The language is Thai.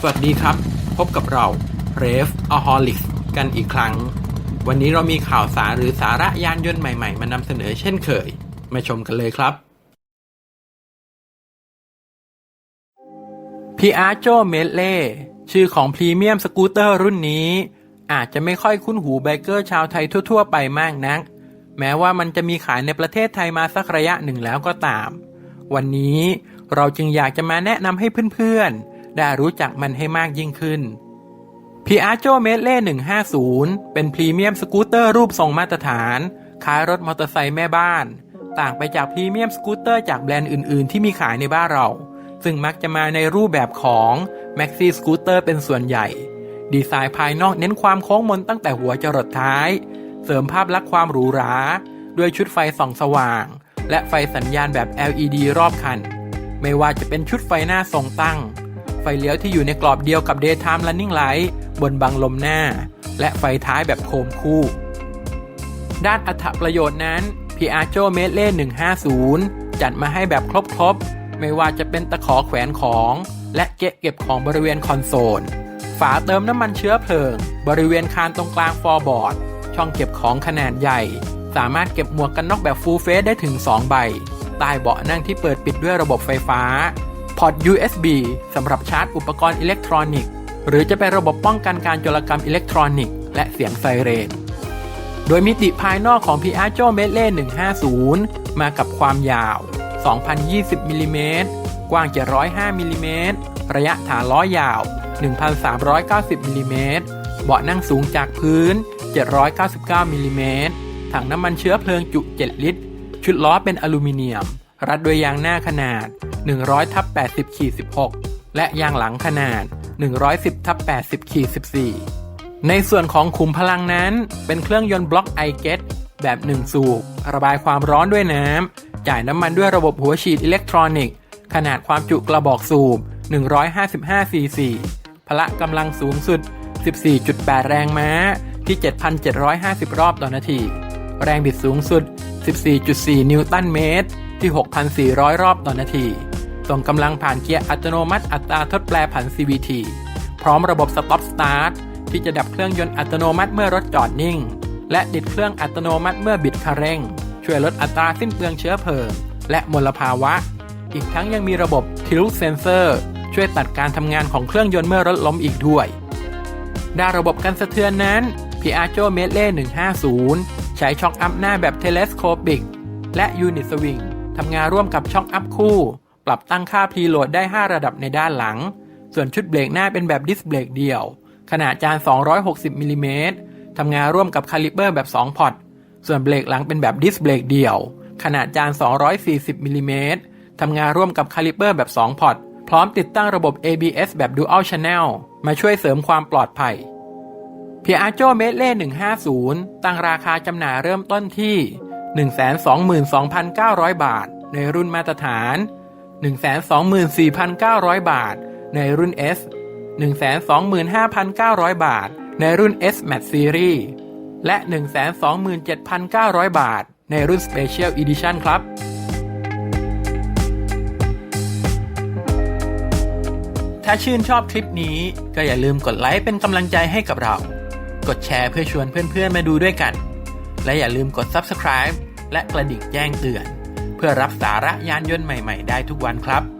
สวัสดีครับ พบกับเรา r e v a h o l i c กันอีกครั้ง วันนี้เรามีข่าวสารหรือสาระยานยนต์ใหม่ๆ มานำเสนอเช่นเคย มาชมกันเลยครับ Piaggio m e l e ชื่อของพรีเมียมสกูตเตอร์รุ่นนี้ อาจจะไม่ค่อยคุ้นหูไบเกอร์ชาวไทยทั่ว ๆ ไปมากนัก แม้ว่ามันจะมีขายในประเทศไทยมาสักระยะหนึ่งแล้วก็ตาม วันนี้เราจึงอยากจะมาแนะนำให้เพื่อนๆ ได้รู้จักมันให้มากยิ่งขึ้น Piaggio m e l e 150 เป็นพรีเมียมสกูตเตอร์รูปทรงมาตรฐานคล้ายรถมอเตอร์ไซค์แม่บ้าน ต่างไปจากพรีเมียมสกูตเตอร์จากแบรนด์อื่น ๆ ที่มีขายในบ้านเรา ซึ่งมักจะมาในรูปแบบของ Maxi Scooter เป็นส่วนใหญ่ ดีไซน์ภายนอกเน้นความโค้งมนตั้งแต่หัวจรดท้าย เสริมภาพลักษณ์ความหรูหรา ด้วยชุดไฟส่องสว่าง และไฟสัญญาณแบบ LED รอบคัน ไม่ว่าจะเป็นชุดไฟหน้าทรงตั้ง ฟเลี้ยวที่อยู่ในกรอบเดียวกับ Daytime Running Light บนบังลมหน้า และไฟท้ายแบบโคมคู่ ด้านอัตประโยชน์นั้น Piaggio m e d l e y 150 จัดมาให้แบบครบๆ ไม่ว่าจะเป็นตะขอแขวนของ และเกะเก็บของบริเวณคอนโซล ฝาเติมน้ำมันเชื้อเพลิง บริเวณคานตรงกลางฟอร์บอร์ด ช่องเก็บของขนาดใหญ่ สามารถเก็บหมวกกันน็อกแบบฟูลเฟสได้ถึง 2 ใบใต้เบาะนั่งที่เปิดปิดด้วยระบบไฟฟ้า พอร์ต USB สำหรับชาร์จอุปกรณ์อิเล็กทรอนิกส์ หรือจะเป็นระบบป้องกันการโจรกรรมอิเล็กทรอนิกส์และเสียงไซเรน โดยมิติภายนอกของ Piaggio m e d l e 150 มากับความยาว 2,020มิลลิเมตรกว้าง 705มิลลิเมตรระยะฐานล้อยาว 1,390มิลลิเมตรเบาะนั่งสูงจากพื้น 799มิลลิเมตรถังน้ำมันเชื้อเพลิงจุ 7 ลิตร ชุดล้อเป็นอลูมิเนียม รัดด้วยยางหน้าขนาด 100ทับ80ขีด16 และยางหลังขนาด 110ทับ80ขีด14 ในส่วนของขุมพลังนั้น เป็นเครื่องยนต์บล็อกไอเกตแบบ 1 สูบ ระบายความร้อนด้วยน้ำ จ่ายน้ำมันด้วยระบบหัวฉีดอิเล็กทรอนิกส์ ขนาดความจุกระบอกสูบ 155 ซีซี พละกำลังสูงสุด 14.8 แรงม้าที่ 7,750 รอบต่อนาที แรงบิดสูงสุด 14.4 นิวตันเมตร ที่ 6,400 รอบต่อนาที ส่งกำลังผ่านเกียร์อัตโนมัติอัตราทดแปรผัน CVT พร้อมระบบ Stop Start ที่จะดับเครื่องยนต์อัตโนมัติเมื่อรถจอดนิ่ง และติดเครื่องอัตโนมัติเมื่อบิดคันเร่ง ช่วยลดอัตราสิ้นเปลืองเชื้อเพลิง และมลภาวะ อีกทั้งยังมีระบบ Tilt Sensor ช่วยตัดการทำงานของเครื่องยนต์เมื่อรถล้มอีกด้วยด้านระบบกันสะเทือนนั้น Piaggio m e d l e y 150 ใช้ช็อคอัพหน้าแบบ Telescopic และ Unit Swing ทำงานร่วมกับช็อคอัพคู่ ปรับตั้งค่า preload ได้ 5 ระดับในด้านหลัง ส่วนชุดเบรกหน้าเป็นแบบดิสเบรกเดี่ยว ขนาดจาน 260มิลลิเมตรทำงานร่วมกับคาลิเปอร์แบบ 2 พอร์ต ส่วนเบรกหลังเป็นแบบดิสเบรกเดี่ยว ขนาดจาน 240มิลลิเมตรทำงานร่วมกับคาลิเปอร์แบบ 2 พอร์ต พร้อมติดตั้งระบบ ABS แบบ Dual Channel มาช่วยเสริมความปลอดภัย Piaggio m e d l e y 150 ตั้งราคาจำหน่ายเริ่มต้นที่ 122,900 บาท ในรุ่นมาตรฐาน 124,900 บาท ในรุ่น S 125,900 บาท ในรุ่น S Max Series และ 127,900 บาท ในรุ่น Special Edition ครับถ้าชื่นชอบคลิปนี้ก็อย่าลืมกดไลค์เป็นกำลังใจให้กับเรา กดแชร์เพื่อชวนเพื่อนๆมาดูด้วยกัน และอย่าลืมกด Subscribe และกระดิ่งแจ้งเตือน เพื่อรับสาระยานยนต์ใหม่ ๆ ได้ทุกวันครับ